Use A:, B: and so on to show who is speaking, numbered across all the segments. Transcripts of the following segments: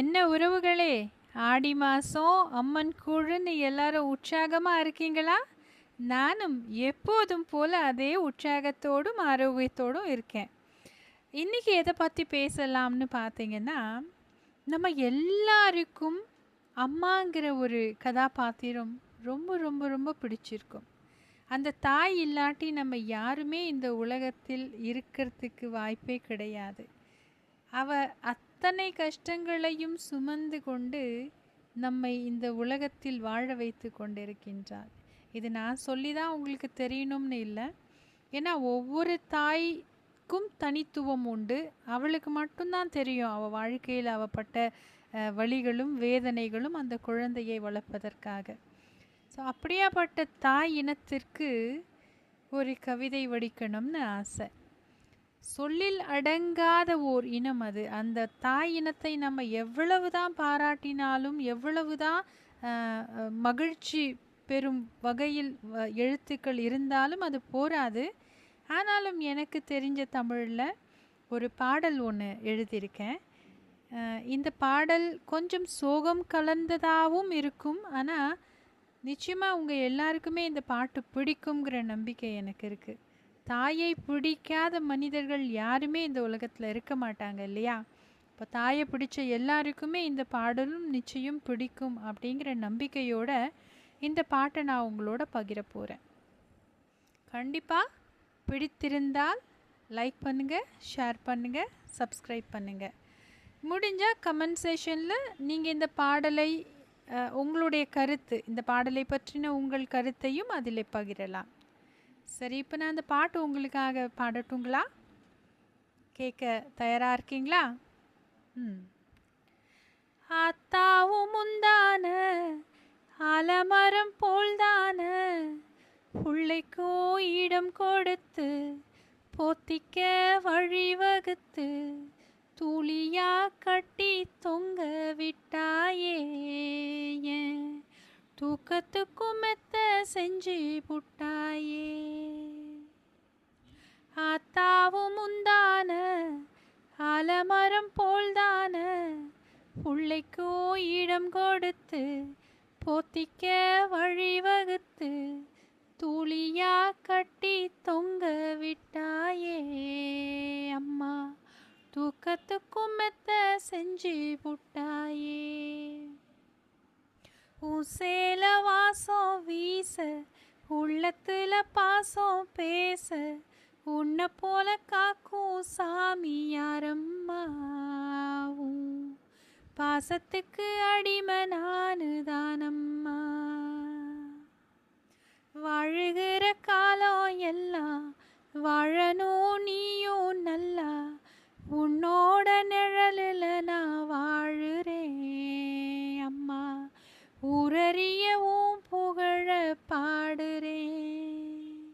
A: என்ன உறவுகளே? ஆடி மாதம் அம்மன் கூழுன்னு எல்லாரும் உற்சாகமாக இருக்கீங்களா? நானும் எப்போதும் போல் அதே உற்சாகத்தோடும் ஆரோக்கியத்தோடும் இருக்கேன். இன்றைக்கி எதை பற்றி பேசலாம்னு பார்த்தீங்கன்னா நம்ம எல்லாருக்கும் அம்மாங்கிற ஒரு கதாபாத்திரம் ரொம்ப ரொம்ப ரொம்ப பிடிச்சிருக்கும். அந்த தாய் இல்லாட்டி நம்ம யாருமே இந்த உலகத்தில் இருக்கிறதுக்கு வாய்ப்பே கிடையாது. அவ அத்தனை கஷ்டங்களையும் சுமந்து கொண்டு நம்மை இந்த உலகத்தில் வாழ வைத்து கொண்டிருக்கின்றார். இது நான் சொல்லி தான் உங்களுக்கு தெரியணும்னு இல்லை. ஏன்னா ஒவ்வொரு தாய்க்கும் தனித்துவம் உண்டு. அவளுக்கு மட்டும்தான் தெரியும். அவள் வாழ்க்கையில் அவப்பட்ட வழிகளும் வேதனைகளும் அந்த குழந்தையை வளர்ப்பதற்காக. ஸோ அப்படியாப்பட்ட தாய் இனத்திற்கு ஒரு கவிதை வடிக்கணும்னு ஆசை. சொல்லில் அடங்காத ஓர் இனம் அது. அந்த தாய் இனத்தை நம்ம எவ்வளவு தான் பாராட்டினாலும் எவ்வளவு தான் மகிழ்ச்சி பெறும் வகையில் வ- எழுத்துக்கள் இருந்தாலும் அது போராது. ஆனாலும் எனக்கு தெரிஞ்ச தமிழில் ஒரு பாடல் ஒன்று எழுதியிருக்கேன். இந்த பாடல் கொஞ்சம் சோகம் கலந்ததாகவும் இருக்கும். ஆனால் நிச்சயமாக உங்கள் எல்லாருக்குமே இந்த பாட்டு பிடிக்குங்கிற நம்பிக்கை எனக்கு இருக்குது தாயை பிடிக்காத மனிதர்கள் யாருமே இந்த உலகத்தில் இருக்க மாட்டாங்க இல்லையா? இப்போ தாயை பிடிச்ச எல்லாருக்குமே இந்த பாடலும் நிச்சயம் பிடிக்கும் அப்படிங்கிற நம்பிக்கையோட இந்த பாட்டை நான் உங்களோட பகிர போகிறேன் கண்டிப்பாக பிடித்திருந்தால் லைக் பண்ணுங்கள் ஷேர் பண்ணுங்கள் சப்ஸ்கிரைப் பண்ணுங்கள் முடிஞ்சால் கமெண்ட் செஷனில் நீங்கள் இந்த பாடலை உங்களுடைய கருத்து இந்த பாடலை பற்றின உங்கள் கருத்தையும் அதில் பகிரலாம். சரி இப்போ நான் அந்த பாட்டு உங்களுக்காக பாடட்டுங்களா? கேட்க தயாராக இருக்கீங்களா? ம். ஆத்தாவும் முந்தான அலமரம் போல்தான புள்ளைக்கோ இடம் கொடுத்து போத்திக்க வழிவகுத்து தூளியா கட்டி தொங்க விட்டாயே. ஏன் தூக்கத்துக்கும் மெத்த செஞ்சு புட்டாயே ஆலமரம் போல்தான. புள்ளைக்கோ இடம் கொடுத்து போத்திக்க வழிவகுத்து தூளியா கட்டி தொங்க விட்டாயே அம்மா. தூக்கத்துக்கும் மெத்த செஞ்சு புட்டாயே. ஊசே பாசத்துக்கு அடிமை நானு தானம்மா. வாழுகிற காலம் எல்லாம் வாழணும் நீயும் நல்லா. உன்னோட நிழலில் நான் வாழுறேன் அம்மா. உரறியவும் புகழ பாடுறேன்.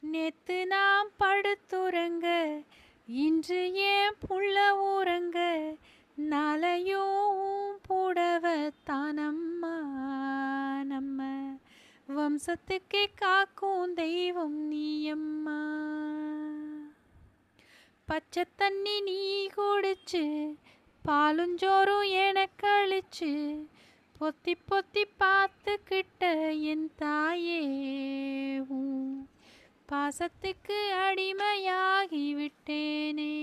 A: நேத்து நான் படுத்துறங்க இன்று ஏன் புள்ள ஊரங்க நாளையும் புடவத்தானம்மா நம்ம. வம்சத்துக்கே காக்கும் தெய்வம் நீயம்மா. பச்சை தண்ணி நீ குடிச்சு பாலுஞ்சோறும் எனக்கு அழிச்சு பொத்தி பொத்தி பார்த்துக்கிட்ட என் தாயே பாசத்துக்கு அடிமையாகி விட்டேனே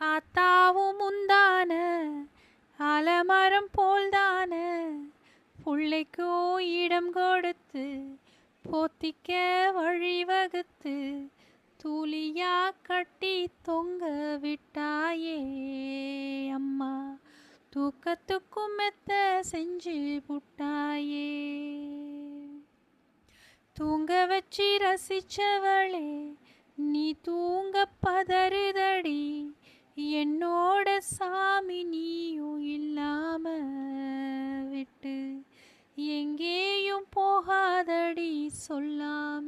A: ஆத்தாவும் முந்தான அலமரம் போல்தான. புள்ளைக்கோ இடம் கொடுத்து போத்திக்க வழிவகுத்து தூளியா கட்டி தொங்க விட்டாயே அம்மா. தூக்கத்துக்கும் மெத்த செஞ்சு புட்டாயே. தூங்க வச்சு ரசிச்சவளே நீ தூங்க பதறுதடி. என்னோட சாமி நீயும் இல்லாம விட்டு எங்கேயும் போகாதடி சொல்லாம.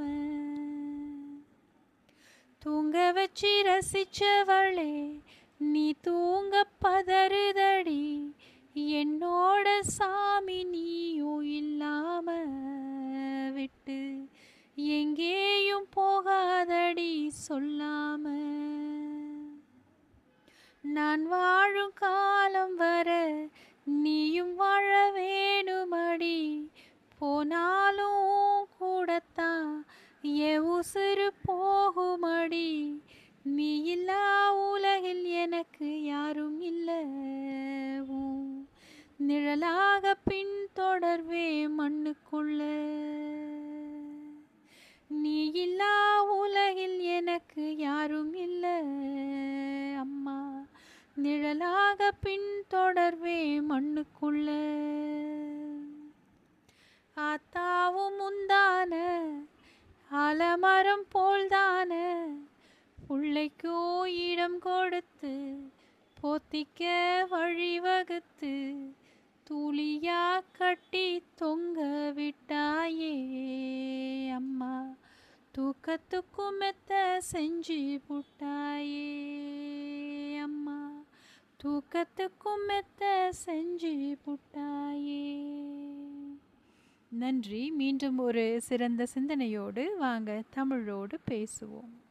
A: தூங்க வச்சு ரசிச்சவளே நீ தூங்க பதறுதடி. என்னோட சாமி காலம் வர நீயும் வாழ வேணுமடி. போனாலும் கூடத்தான் என் உசுறு போகுமடி. நீ இல்லா உலகில் எனக்கு யாரும் இல்லை. நிழலாக பின்தொடர்வே மண்ணுக்குள்ள. ஆத்தாவும் முந்தான ஆலமரம் போல்தான. பிள்ளைக்கோ இடம் கொடுத்து போத்திக்க வழிவகுத்து துளியா கட்டி தொங்க விட்டாயே அம்மா. தூக்கத்துக்கும் மெத்த செஞ்சு புட்டாயே அம்மா. தூக்கத்துக்கும் மெத்த செஞ்சு புட்டாயே நன்றி. மீண்டும் ஒரு சிறந்த சிந்தனையோடு வாங்க தமிழோடு பேசுவோம்.